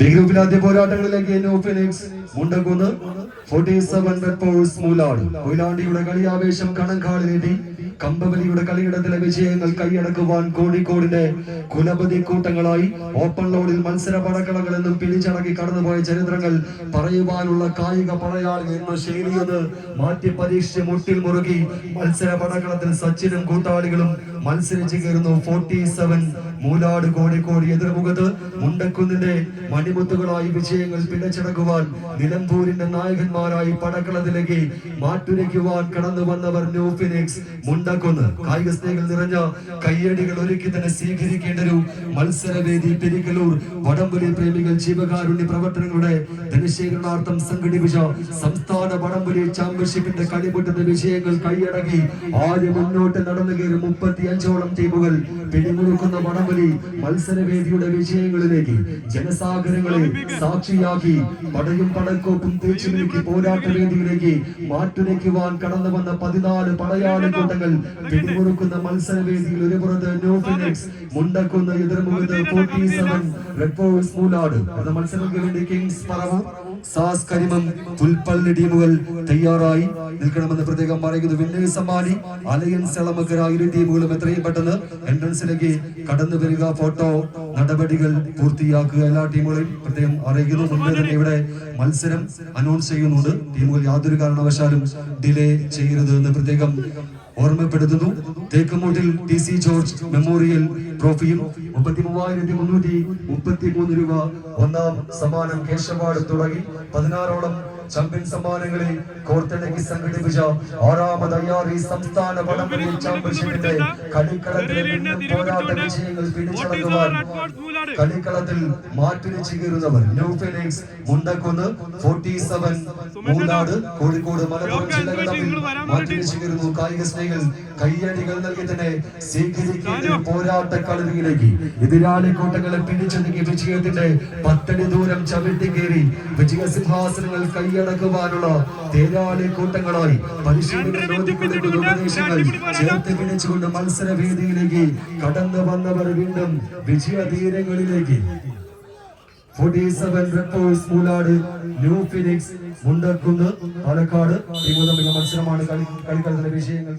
B ഗ്രൂപ്പിലെ പോരാട്ടങ്ങളിലേക്ക് Phoenix Mundakunnu. Forty seven red Moolad. കൊയിലാണ്ടിയുടെ കളിയാവേശം നേടി കമ്പവലിയുടെ കളിയിടത്തിലെ വിജയങ്ങൾ കൈയടക്കുവാൻ കോഴിക്കോടിന്റെ കുലപതി കൂട്ടങ്ങളായി. ഓപ്പൺ ലോഡിൽ മത്സര പടക്കളങ്ങൾ എന്നും പിടിച്ചടക്കി കടന്നുപോയ ചരിത്രങ്ങൾ പറയുവാനുള്ള കായിക പടയാളി എന്ന ശൈലിയത് മാറ്റി പരീക്ഷിച്ച് മുട്ടിൽ മുറുകി മത്സര പടക്കളത്തിൽ സച്ചിനും കൂട്ടാളികളും മത്സരിച്ച്. കയറുന്നു ഫോർട്ടി സെവൻ മൂലാട് കോഴിക്കോട് എതിർമുഖത്ത് മുണ്ടക്കുന്നിന്റെ മണിമുത്തുകളായി വിജയങ്ങൾ പിന്നച്ചടക്കുവാൻ നിലമ്പൂരിന്റെ നായകന്മാരായി പടക്കളത്തിലേക്ക് മാറ്റുരയ്ക്കുവാൻ കടന്നു വന്നവർ ന്യൂ ഫിനിക്സ്. മുണ്ടക്കുന്ന് കായിക സ്നേഹികൾ നിറഞ്ഞ കയ്യടികൾ ഒരുക്കി തന്നെ സ്വീകരിക്കേണ്ട ഒരു മത്സരവേദി പെരിക്കലൂർ. വടംവലി പ്രേമികൾ ജീവകാരുണ്യ പ്രവർത്തനങ്ങളുടെ ധനശേഖരണാർത്ഥം സംഘടിപ്പിച്ച സംസ്ഥാന വടംവലി ചാമ്പ്യൻഷിപ്പിന്റെ കളിമുട്ടത്തെ വിജയങ്ങൾ കൈയടക്കി ആദ്യം മുന്നോട്ട് നടന്നു കയറി മുപ്പത്തി അഞ്ചോളം ടീമുകൾ പിടിമുറുക്കുന്ന വടംവലി മത്സരവേദിയുടെ വിജയങ്ങളിലേക്ക് ജനസാഗരങ്ങളെ സാക്ഷിയാക്കി പടയും പടക്കോപ്പും തേച്ചു നീക്കി പോരാട്ട വേദിയിലേക്ക് മാറ്റുരയ്ക്കുവാൻ കടന്നു വന്ന പതിനാല് പടയാളി കൂട്ടങ്ങൾ പിടിമുറുക്കുന്ന മത്സരവേദിയിൽ ഒരു പുറത്ത് new മുണ്ടക്കുന്ന എതിർമുഖത്ത് forty seven red force Moolad എന്ന മത്സരങ്ങൾക്ക് വേണ്ടി കിങ്സ് പറവൂർ സാസ് കരിമം പുൽപ്പള്ളി ടീമുകൾ തയ്യാറായി നിൽക്കണമെന്ന് പ്രത്യേകം പറയുന്നു. വിന്നേഴ്സ് അലയൻസ് എളമക്കര ഇരു ടീമുകളും എത്രയും പെട്ടെന്ന് എൻട്രൻസിലേക്ക് കടന്നു വരിക. ഫോട്ടോ നടപടികൾ പൂർത്തിയാക്കുക. എല്ലാ ടീമുകളെയും പ്രത്യേകം അറിയിക്കുന്നു. മുൻപേ തന്നെ ഇവിടെ മത്സരം അനൗൺസ് ചെയ്യുന്നുണ്ട്. ടീമുകൾ യാതൊരു കാരണവശാലും ഡിലേ ചെയ്യരുത് എന്ന് പ്രത്യേകം ഓർമ്മപ്പെടുത്തുന്നു. തേക്കുമൂട്ടിൽ ടി സി ജോർജ് മെമ്മോറിയൽ ട്രോഫിയും മുപ്പത്തി മൂവായിരത്തി മുന്നൂറ്റി മുപ്പത്തി മൂന്ന് രൂപ ഒന്നാം സമ്മാനം കേശവാട് തുടങ്ങി. പതിനാറോളം ചാമ്പ്യൻ സമ്മാനങ്ങളിൽ കോർത്തിണക്കി സംഘടിപ്പിച്ച ആറാമത് അയ്യാറി സംസ്ഥാന വടംവലി ചാമ്പ്യൻഷിപ്പിന്റെ കളിക്കളത്തിൽ വീണ്ടും പോരാട്ട വിജയങ്ങൾ പിടിച്ചടക്കുവാൻ കളിക്കളത്തിൽ മാറ്റുരച്ചു കയറുന്നവർ new Phoenix Mundakkunnu forty seven Moonad Kozhikode Malappuram ജില്ലകൾ തമ്മിൽ മാറ്റുരച്ചു കയറുന്നു കായിക സ്നേഹികൾ കയ്യടികൾ നൽകി തന്നെ സ്വീകരിക്കുന്ന പോരാട്ട കളരിയിലേക്ക് എതിരാളി കൂട്ടങ്ങളെ പിടിച്ചൊതുക്കി വിജയത്തിന്റെ പത്തടി ദൂരം ചവിട്ടി കയറി വിജയ സിംഹാസനങ്ങൾ കൈയടക്കുവാനുള്ള തേരാളി കൂട്ടങ്ങളായി പരിശീലനം ഉപദേശങ്ങൾ ചേർത്ത് പിടിച്ചുകൊണ്ട് മത്സര വേദിയിലേക്ക് കടന്നു വന്നവർ വീണ്ടും വിജയ തീരങ്ങളിലേക്ക് forty seven red force Moolad new Phoenix Mundakkunnu Palakkad ടീമുകൾ മത്സരമാണ് കളി കളിക്കളത്തിലെ വിഷയങ്ങൾ